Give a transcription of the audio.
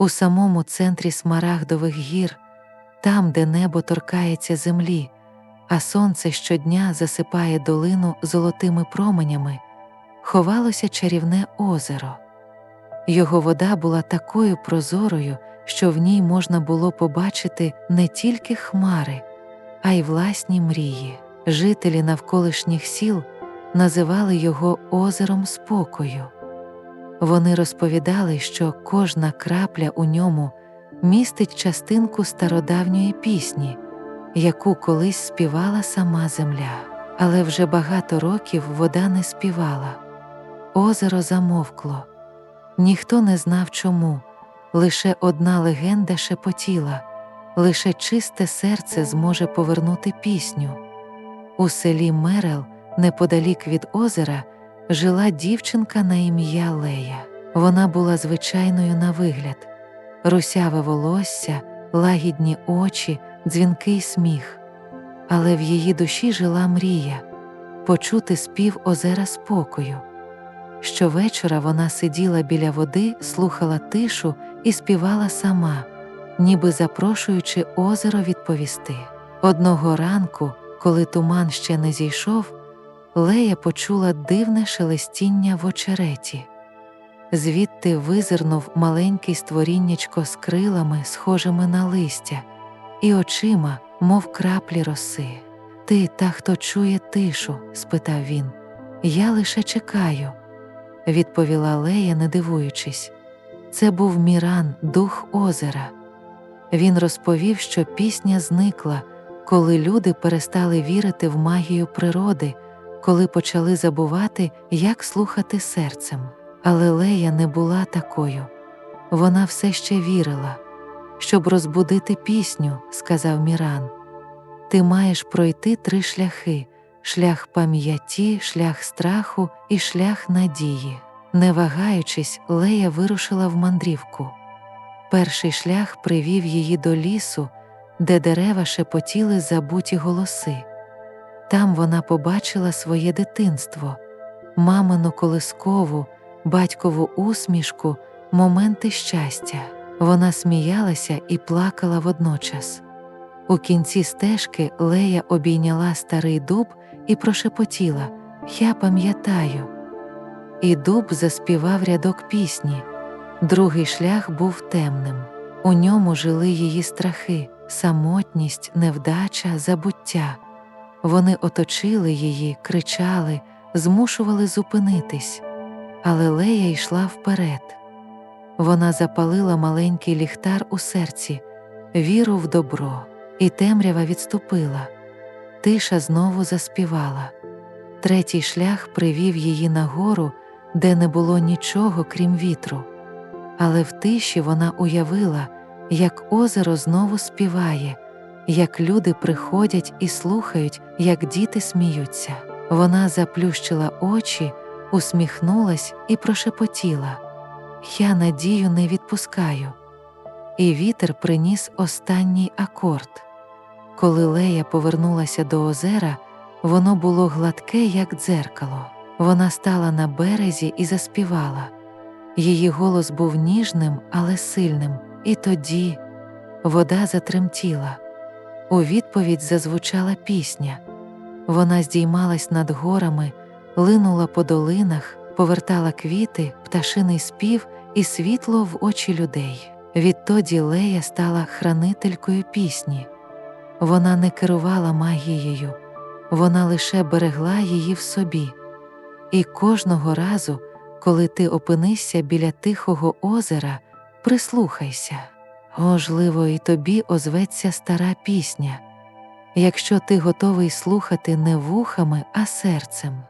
у самому центрі смарагдових гір, там, де небо торкається землі, а сонце щодня засипає долину золотими променями, ховалося чарівне озеро. Його вода була такою прозорою, що в ній можна було побачити не тільки хмари, а й власні мрії. Жителі навколишніх сіл називали його озером спокою. Вони розповідали, що кожна крапля у ньому містить частинку стародавньої пісні, яку колись співала сама земля. Але вже багато років вода не співала. Озеро замовкло. Ніхто не знав чому, лише одна легенда шепотіла, лише чисте серце зможе повернути пісню. У селі Мерел, неподалік від озера, жила дівчинка на ім'я Лея. Вона була звичайною на вигляд, русяве волосся, лагідні очі, дзвінкий сміх. Але в її душі жила мрія почути спів озера спокою. Щовечора вона сиділа біля води, слухала тишу і співала сама, ніби запрошуючи озеро відповісти. Одного ранку, коли туман ще не зійшов, Лея почула дивне шелестіння в очереті. Звідти визирнув маленький створіннячко з крилами, схожими на листя, і очима, мов краплі роси. Ти та, хто чує тишу? спитав він. Я лише чекаю, відповіла Лея, не дивуючись. Це був Міран, дух озера. Він розповів, що пісня зникла, коли люди перестали вірити в магію природи, коли почали забувати, як слухати серцем. Але Лея не була такою. Вона все ще вірила. Щоб розбудити пісню, сказав Міран, ти маєш пройти три шляхи шлях пам'яті, шлях страху і шлях надії. Не вагаючись, Лея вирушила в мандрівку. Перший шлях привів її до лісу, де дерева шепотіли забуті голоси. Там вона побачила своє дитинство, мамину колискову, батькову усмішку, моменти щастя. Вона сміялася і плакала водночас. У кінці стежки Лея обійняла старий дуб і прошепотіла Я пам'ятаю. І дуб заспівав рядок пісні. Другий шлях був темним. У ньому жили її страхи, самотність, невдача, забуття. Вони оточили її, кричали, змушували зупинитись, але Лея йшла вперед. Вона запалила маленький ліхтар у серці, віру в добро, і темрява відступила. Тиша знову заспівала. Третій шлях привів її на гору, де не було нічого, крім вітру. Але в тиші вона уявила, як озеро знову співає, як люди приходять і слухають, як діти сміються. Вона заплющила очі, усміхнулась і прошепотіла Я надію не відпускаю. І вітер приніс останній акорд. Коли Лея повернулася до озера, воно було гладке, як дзеркало. Вона стала на березі і заспівала. Її голос був ніжним, але сильним, і тоді вода затремтіла. У відповідь зазвучала пісня. Вона здіймалась над горами, линула по долинах, повертала квіти, пташиний спів і світло в очі людей. Відтоді Лея стала хранителькою пісні. Вона не керувала магією, вона лише берегла її в собі. І кожного разу, коли ти опинишся біля тихого озера, прислухайся. Можливо, і тобі озветься стара пісня, якщо ти готовий слухати не вухами, а серцем.